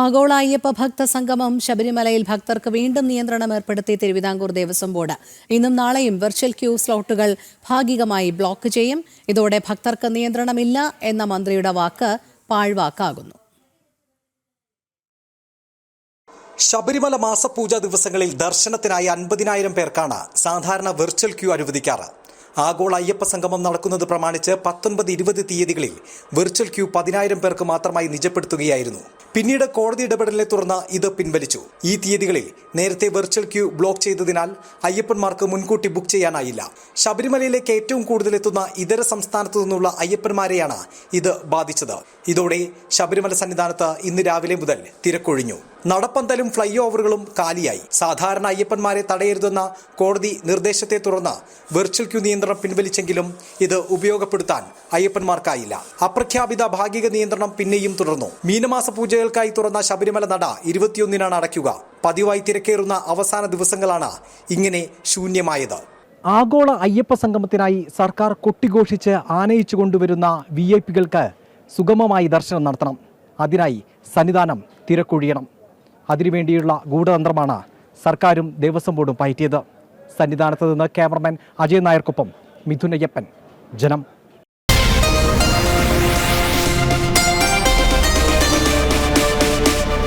ആഗോള അയ്യപ്പ ഭക്ത സംഗമം ശബരിമലയിൽ ഭക്തർക്ക് വീണ്ടും നിയന്ത്രണം ഏർപ്പെടുത്തി തിരുവിതാംകൂർ ദേവസ്വം ബോർഡ്. ഇന്നും നാളെയും വെർച്വൽ ക്യൂ സ്ലോട്ടുകൾ ഭാഗികമായി ബ്ലോക്ക് ചെയ്യും. ഇതോടെ ഭക്തർക്ക് നിയന്ത്രണമില്ല എന്ന മന്ത്രിയുടെ വാക്ക് പാഴ്വാക്കാകുന്നു. ശബരിമല മാസപൂജ ദിവസങ്ങളിൽ ദർശനത്തിനായി അൻപതിനായിരം പേർക്കാണ് സാധാരണ വെർച്വൽ ക്യൂ അനുവദിക്കാറ്. ആഗോള അയ്യപ്പ സംഗമം നടക്കുന്നത് പ്രമാണിച്ച് പത്തൊൻപത് ഇരുപത് തീയതികളിൽ വെർച്വൽ ക്യൂ പതിനായിരം പേർക്ക് മാത്രമായി നിജപ്പെടുത്തുകയായിരുന്നു. പിന്നീട് കോടതി ഇടപെടലിനെ തുടർന്ന് ഇത് പിൻവലിച്ചു. ഈ തീയതികളിൽ നേരത്തെ വെർച്വൽ ക്യൂ ബ്ലോക്ക് ചെയ്തതിനാൽ അയ്യപ്പന്മാർക്ക് മുൻകൂട്ടി ബുക്ക് ചെയ്യാനായില്ല. ശബരിമലയിലേക്ക് ഏറ്റവും കൂടുതൽ എത്തുന്ന ഇതര സംസ്ഥാനത്തു നിന്നുള്ള അയ്യപ്പന്മാരെയാണ് ഇത് ബാധിച്ചത്. ഇതോടെ ശബരിമല സന്നിധാനത്ത് ഇന്ന് രാവിലെ മുതൽ തിരക്കൊഴിഞ്ഞു. നടപ്പന്തലും ഫ്ലൈ ഓവറുകളും കാലിയായി. സാധാരണ അയ്യപ്പന്മാരെ തടയരുതെന്ന കോടതി നിർദ്ദേശത്തെ തുടർന്ന് വെർച്വൽ ക്യൂ നിയന്ത്രണം പിൻവലിച്ചെങ്കിലും ഇത് ഉപയോഗപ്പെടുത്താൻ അയ്യപ്പന്മാർക്കായില്ല. അപ്രഖ്യാപിത ഭാഗിക നിയന്ത്രണം പിന്നെയും തുടർന്നു. മീനമാസ പൂജകൾക്കായി തുറന്ന ശബരിമല നട ഇരുപത്തിയൊന്നിനാണ് അടയ്ക്കുക. പതിവായി തിരക്കേറുന്ന അവസാന ദിവസങ്ങളാണ് ഇങ്ങനെ ശൂന്യമായത്. ആഗോള അയ്യപ്പ സംഗമത്തിനായി സർക്കാർ കൊട്ടിഘോഷിച്ച് ആനയിച്ചു കൊണ്ടുവരുന്ന വി ഐ പികൾക്ക് സുഗമമായി ദർശനം നടത്തണം. അതിനായി സന്നിധാനം തിരക്കൊഴിയണം. അതിനുവേണ്ടിയുള്ള ഗൂഢതന്ത്രമാണ് സർക്കാരും ദേവസ്വം ബോർഡും പയറ്റിയത്. സന്നിധാനത്ത് നിന്ന് ക്യാമറമാൻ അജയ് നായർക്കൊപ്പം മിഥുനയ്യപ്പൻ ജനം